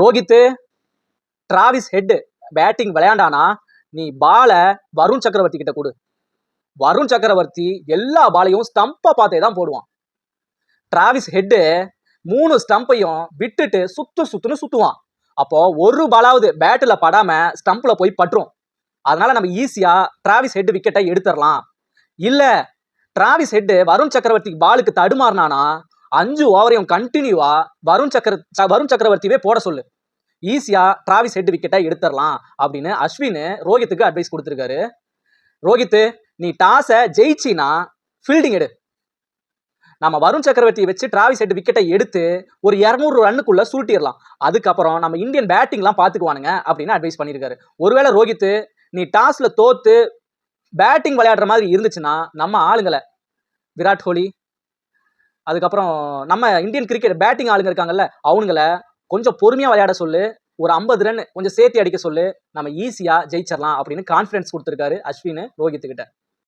Rohit Travis Head batting விளையாண்டானா நீ பாலை வருண் சக்கரவர்த்தி கிட்ட கொடு. வருண் சக்கரவர்த்தி எல்லா பாலையும் ஸ்டம்பை பார்த்தே தான் போடுவான். டிராவிஸ் ஹெட்டு மூணு ஸ்டம்பையும் விட்டுட்டு சுத்து சுத்துன்னு சுத்துவான். அப்போ ஒரு பாலாவது பேட்டில் படாம ஸ்டம்ப்ல போய் பட்டுரும். அதனால நம்ம ஈஸியா டிராவிஸ் ஹெட் விக்கெட்டை எடுத்துடலாம். இல்ல டிராவிஸ் ஹெட்டு வருண் சக்கரவர்த்தி பாலுக்கு தடுமாறினானா அஞ்சு ஓவரையும் கண்டினியூவா வருண் சக்கர வருண் சக்கரவர்த்தியே போட சொல்லு. ஈஸியா டிராவிஸ் ஹெட் விக்கெட்டை எடுத்துடலாம் அப்படின்னு அஸ்வின் ரோஹித்துக்கு அட்வைஸ் கொடுத்துருக்காரு. ரோஹித்து நீ டாஸை ஜெயிச்சினா ஃபீல்டிங் எடு. நம்ம வருண் சக்கரவர்த்தியை வச்சு டிராவிஸ் ஹெட் விக்கெட்டை எடுத்து ஒரு இரநூறு ரன்னுக்குள்ள சுருட்டிடலாம் அதுக்கப்புறம் நம்ம இந்தியன் பேட்டிங்லாம் பார்த்துக்குவானுங்க அப்படின்னு அட்வைஸ் பண்ணியிருக்காரு ஒருவேளை ரோஹித்து நீ டாஸில் தோத்து பேட்டிங் விளையாடுற மாதிரி இருந்துச்சுன்னா நம்ம ஆளுங்களை விராட் கோலி அதுக்கப்புறம் நம்ம இந்தியன் கிரிக்கெட் பேட்டிங் ஆளுங்க இருக்காங்கல்ல அவனுங்கள கொஞ்சம் பொறுமையா விளையாட சொல்லு. ஒரு ஐம்பது ரன் கொஞ்சம் சேர்த்து அடிக்க சொல்லு. நம்ம ஈஸியா ஜெயிச்சிடலாம் அப்படின்னு கான்ஃபிடன்ஸ் கொடுத்துருக்காரு அஸ்வின் ரோஹித்துக்கிட்ட